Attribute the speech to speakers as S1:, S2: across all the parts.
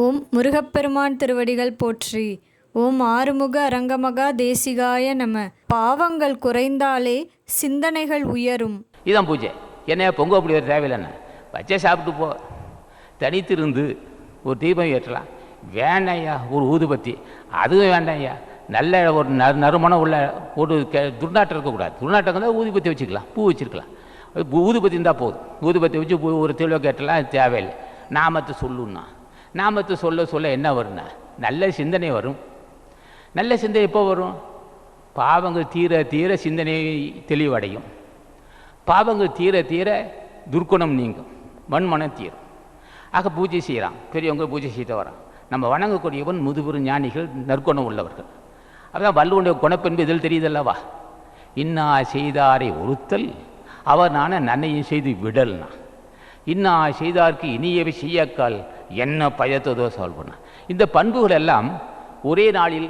S1: ஓம் முருகப்பெருமான் திருவடிகள் போற்றி. ஓம் ஆறுமுக அரங்கமகா தேசிகாய நம. பாவங்கள் குறைந்தாலே சிந்தனைகள் உயரும்.
S2: இதான் பூஜை. என்ன பொங்க அப்படி ஒரு தேவையில்லைண்ணே வச்சே சாப்பிட்டு போ. தனித்திருந்து ஒரு தீபம் ஏற்றலாம். வேண்டாம்யா ஒரு ஊதுபத்தி. அதுவும் வேண்டாம்யா நல்ல ஒரு ந நறுமணம் உள்ள ஒரு கே துர்நாற்றம் இருக்கக்கூடாது. துர்நாட்டம் தான் ஊதுபத்தி வச்சுக்கலாம். பூ வச்சுருக்கலாம். ஊதுபத்தி இருந்தால் போதும். ஊதுபத்தி வச்சு பூ ஒரு தெளிவாக கேட்டலாம். அது தேவையில்லை. நாமத்தை சொல்லுன்னா. நாமத்தை சொல்ல சொல்ல என்ன வரும்னா நல்ல சிந்தனை வரும். நல்ல சிந்தனை எப்போ வரும்? பாவங்கள் தீர தீர சிந்தனை தெளிவடையும். பாவங்கள் தீர தீர துர்க்குணம் நீங்கும். மண்மனம் தீரும். ஆக பூஜை செய்கிறான் பெரியவங்க பூஜை செய்து வரான் நம்ம வணங்கக்கூடியவன் முதுபெரும் ஞானிகள் நற்குணம் உள்ளவர்கள். அதான் வல்லுடைய குணப்பென்பு இதில் தெரியுதல்லவா? இன்னா செய்தாரை ஒருத்தல் அவர் நான நன்னையும் செய்து விடல்னா. இன்னா செய்தார்க்கு இனியவை செய்யக்கால் என்ன பயத்ததோ சால்வ் பண்ண இந்த பண்புகள் எல்லாம் ஒரே நாளில்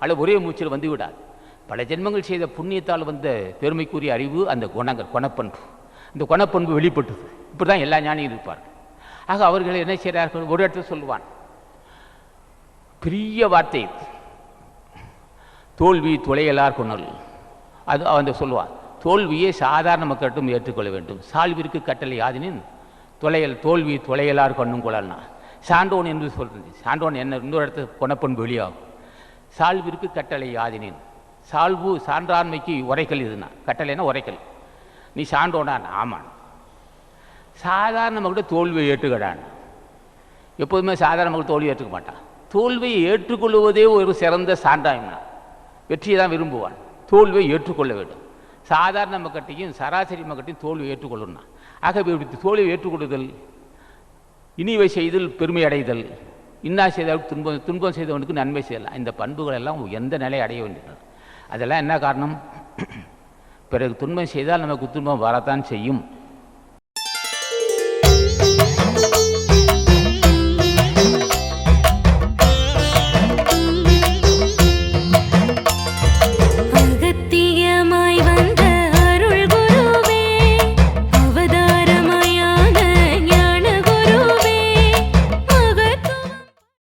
S2: அல்லது ஒரே மூச்சில் வந்துவிடாது. பல ஜென்மங்கள் செய்த புண்ணியத்தால் வந்த பெருமைக்குரிய அறிவு அந்த குணங்கள் குணப்பண்பு. இந்த குணப்பண்பு வெளிப்பட்டது. இப்படி தான் எல்லா ஞானியும் இருப்பார்கள். ஆக அவர்கள் என்ன செய்கிறார்கள்? ஒரு இடத்துல சொல்லுவான். பெரிய வார்த்தை தோல்வி துளையலார் கொணல். அது அவன் சொல்லுவான். தோல்வியை சாதாரண மக்கட்டும் ஏற்றுக்கொள்ள வேண்டும். சால்விற்கு கட்டளை யாதினின் துளையல் தோல்வி தொலையலார் கண்ணும் கொள்ளல்னா சான்றோன் என்று சொல்றது. சான்றோன் என்ன இன்னொரு இடத்துல குணப்பண்பு வெளியாகும். சால்விற்கு கட்டளை யாதினேன். சால்வு சான்றாண்மைக்கு உரைக்கல் இதுனா. கட்டளைனா உரைக்கல் நீ சான்றோனான் ஆமான் சாதாரண மக்கள் தோல்வியை ஏற்றுக்கடான். எப்போதுமே சாதாரண மக்கள் தோல்வி ஏற்றுக்க மாட்டான். தோல்வியை ஏற்றுக்கொள்வதே ஒரு சிறந்த சான்றாய்னா வெற்றியை தான் விரும்புவான். தோல்வியை ஏற்றுக்கொள்ள வேண்டும். சாதாரண மக்கட்டையும் சராசரி மக்கட்டையும் தோல்வி ஏற்றுக்கொள்ளணும் ஆகவே இப்படி தோல்வி ஏற்றுக்கொள்ளுதல் இனிவை செய்தல் பெருமை அடைதல் இன்னா செய்தால் துன்பம் துன்பம் செய்தவனுக்கு நன்மை செய்யலாம் இந்த பண்புகள் எல்லாம் எந்த நிலை அடைய வேண்டியது? அதெல்லாம் என்ன காரணம்? பிறகு துன்பம் செய்தால் நமக்கு துன்பம் வரத்தான் செய்யும்.